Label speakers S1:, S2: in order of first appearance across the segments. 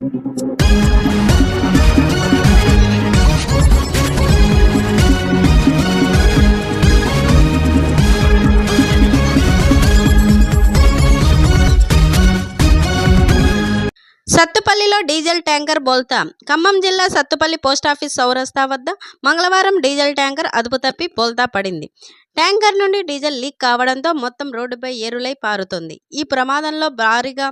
S1: Thank you. సత్తుపల్లిలో diesel tanker బోల్తా. ఖమ్మం జిల్లా సత్తుపల్లి పోస్టాఫీస్ చౌరస్తా వద్ద మంగళవారం డీజిల్ ట్యాంకర్ అదుపు తప్పి బోల్తా పడింది. ట్యాంకర్ నుండి డీజిల్ లీక్ కావడంతో మొత్తం రోడ్డుపై ఏరులై పారుతుంది. ఈ ప్రమాదంలో భారీగా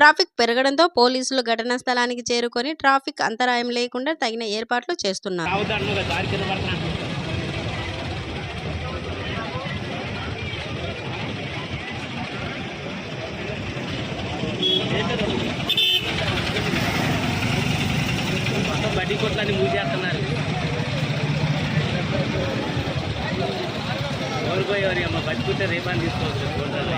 S1: ట్రాఫిక్ పెరగడంతో పోలీసులు ఘటనా స్థలానికి చేరుకొని ట్రాఫిక్ అంతరాయం లేకుండా తగిన ఏర్పాట్లు చేస్తున్నారు.
S2: Thank you. దారి మూసేస్తున్నారు ఎవరు అమ్మ బతికుంటే రేపాన్ని తీసుకోవచ్చు. చూడాలి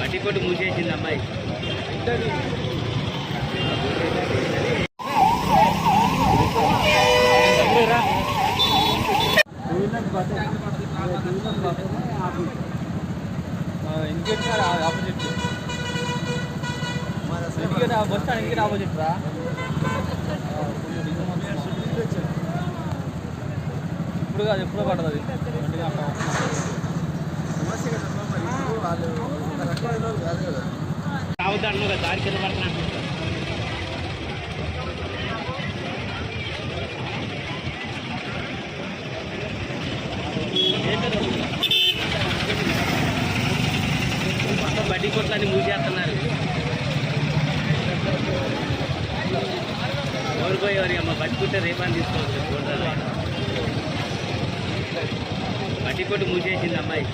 S2: బట్టి కొట్టు మూసేసింది అమ్మాయి.
S3: ఇంకేంటి సార్ ఆపోజిట్? బస్ స్టాండ్ ఇంకేంటి ఆపోజిట్ రా ఇప్పుడు కాదు ఎప్పుడో పడుతుంది ఒంటి గంట
S2: రావద్దు కదా దారి కింద బడ్డీ కొట్లని మూసేస్తున్నారు ఎవరు అమ్మ పట్టుకుంటే కొట్టే రేపని తీసుకోవచ్చు చూడాలి బడ్డీ మూసేసింది అమ్మాయి.